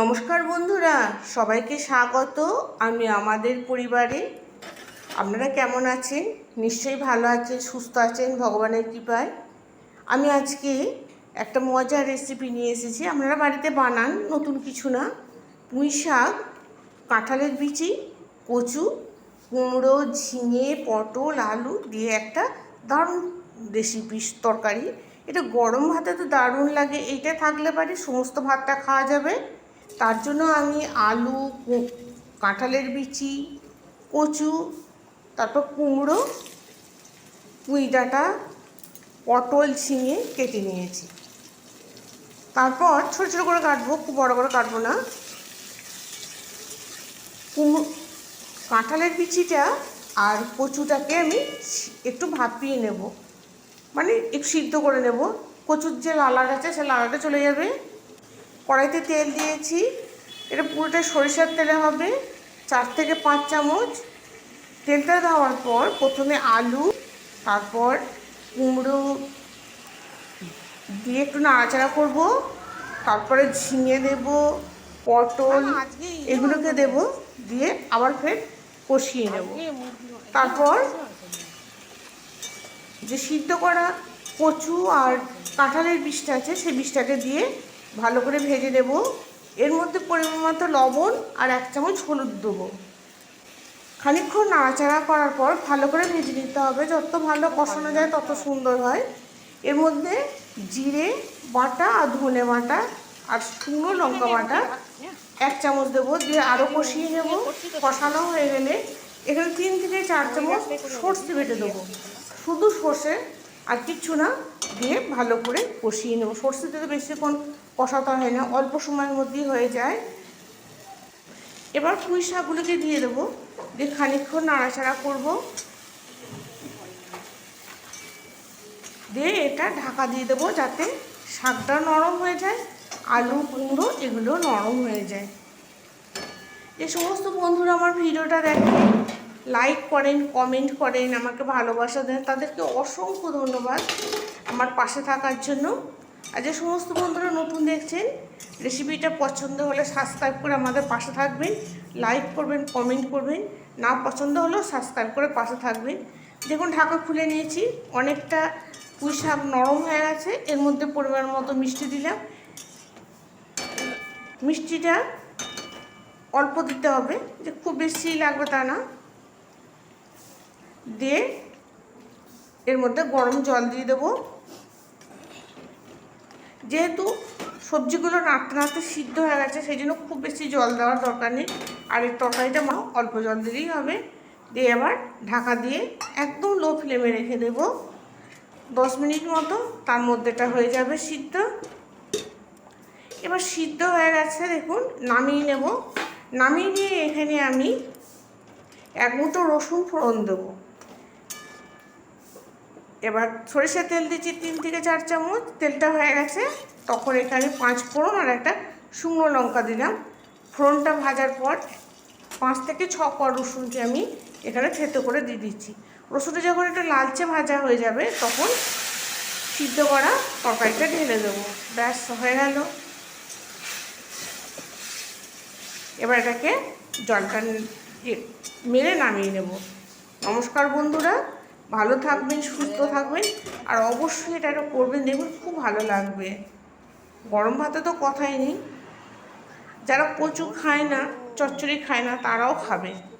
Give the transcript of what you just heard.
নমস্কার বন্ধুরা, সবাইকে স্বাগত আমি আমাদের পরিবারে। আপনারা কেমন আছেন? নিশ্চয়ই ভালো আছেন, সুস্থ আছেন, ভগবানের কৃপায়। আমি আজকে একটা মজার রেসিপি নিয়ে এসেছি। আপনারা বাড়িতে বানান, নতুন কিছু না। পুঁই শাক, কাঁঠালের বিচি, কচু, কুমড়ো, ঝিঙে, পটল, আলু দিয়ে একটা দারুণ রেসিপি তরকারি। এটা গরম ভাতে তো দারুণ লাগে। এইটা থাকলে পারে সমস্ত ভাতটা খাওয়া যাবে। তার জন্য আমি আলু কাঁঠালের বিচি, কচু, তারপর কুমড়ো, পুঁই ডাঁটা, পটল, ঝিঙে কেটে নিয়েছি। তারপর ছোটো ছোটো করে কাটবো, খুব বড় করে কাটবো না। কুমড়ো, কাঁঠালের বিচিটা আর কচুটাকে আমি একটু ভাপিয়ে নেব। মানে একটু সিদ্ধ করে নেব। কচুর যে লালা আছে, সে লালাটা চলে যাবে। কড়াইতে তেল দিয়েছি। এটা পুরোটা সরিষার তেলে হবে। চার থেকে পাঁচ চামচ তেলটা দেওয়ার পর প্রথমে আলু তারপর কুমড়ো দিয়ে একটু নাড়াচাড়া করব। তারপরে ঝিঙে দেব পটল এগুলোকে দেব দিয়ে আবার ফের কষিয়ে নেব। তারপর যে সিদ্ধ করা কচু আর কাঁঠালের বিষটা আছে সেই বিষটাকে দিয়ে ভালো করে ভেজে দেব এর মধ্যে পরিমাণ মতো লবণ আর এক চামচ হলুদ দেবো। খানিকক্ষণ নাড়াচাড়া করার পর ভালো করে ভেজে নিতে হবে। যত ভালো কষানো যায় তত সুন্দর হয়। এর মধ্যে জিরে বাটা আর ধনে বাটা আর শুকনো লঙ্কা বাটা এক চামচ দেবো। দিয়ে আরও কষিয়ে নেব। কষানো হয়ে গেলে এখানে তিন থেকে চার চামচ সর্ষে বেটে দেবো। শুধু সর্ষে আর কিচ্ছু না দিয়ে ভালো করে কষিয়ে নেব। সর্ষেতে তো বেশিক্ষণ কষাতে হয় না, অল্প সময়ের মধ্যেই হয়ে যায়। এবার পুঁই শাকগুলোকে দিয়ে দেবো। দিয়ে খানিকক্ষণ নাড়াচাড়া করব। দিয়ে এটা ঢাকা দিয়ে দেবো যাতে শাকটা নরম হয়ে যায়, আলু, কুমড়ো এগুলো নরম হয়ে যায়। যে সমস্ত বন্ধুরা আমার ভিডিওটা দেখেন লাইক করেন কমেন্ট করেন, আমাকে ভালোবাসা দেন। তাদেরকে অসংখ্য ধন্যবাদ আমার পাশে থাকার জন্য। আর যে সমস্ত বন্ধুরা নতুন দেখছেন রেসিপিটা পছন্দ হলে সাবস্ক্রাইব করে আমাদের পাশে থাকবেন লাইক করবেন কমেন্ট করবেন। না পছন্দ হলেও সাবস্ক্রাইব করে পাশে থাকবেন। দেখুন, ঢাকা খুলে নিয়েছি। অনেকটা পুঁই শাক নরম হয়ে গেছে। এর মধ্যে পরিমাণ মতো মিষ্টি দিলাম। মিষ্টিটা অল্প দিতে হবে। যে খুব বেশি লাগবে তা না। দিয়ে এর মধ্যে গরম জল দিয়ে দেবো। যেহেতু সবজিগুলো নাড়তে নাড়তে সিদ্ধ হয়ে গেছে, সেই জন্য খুব বেশি জল দেওয়ার দরকার নেই। আর এই তরকারিটা মা অল্প জল দিলেই হবে। দিয়ে আবার ঢাকা দিয়ে একদম লো ফ্লেমে রেখে দেব। দশ মিনিট মতো, তার মধ্যেটা হয়ে যাবে সিদ্ধ। এবার সিদ্ধ হয়ে গেছে, দেখুন, নামিয়ে নেব। নামিয়ে নিয়ে এখানে আমি এক মুঠো রসুন ফোড়ন দেবো। এবার সরিষার তেল দিচ্ছি তিন থেকে চার চামচ, তেলটা হয়ে গেছে। তখন এখানে পাঁচ ফোড়ন আর একটা শুকনো লঙ্কা দিলাম। ফোড়নটা ভাজার পর পাঁচ থেকে ছ পর রসুনকে আমি এখানে থেতো করে দিয়ে দিচ্ছি। রসুনটা যখন একটু লালচে ভাজা হয়ে যাবে, তখন সিদ্ধ করা তরকারিটা ঢেলে দেবো। ব্যাস, হয়ে গেল। এবার এটাকে জলটা মেরে নামিয়ে নেব। নমস্কার বন্ধুরা। ভালো থাকবেন, সুস্থ থাকবেন, আর অবশ্যই এটা একটা করবেন। দেখবেন খুব ভালো লাগবে। গরম ভাতে তো কথাই নেই। যারা কচু খায় না, চচ্চড়ি খায় না, তারাও খাবে।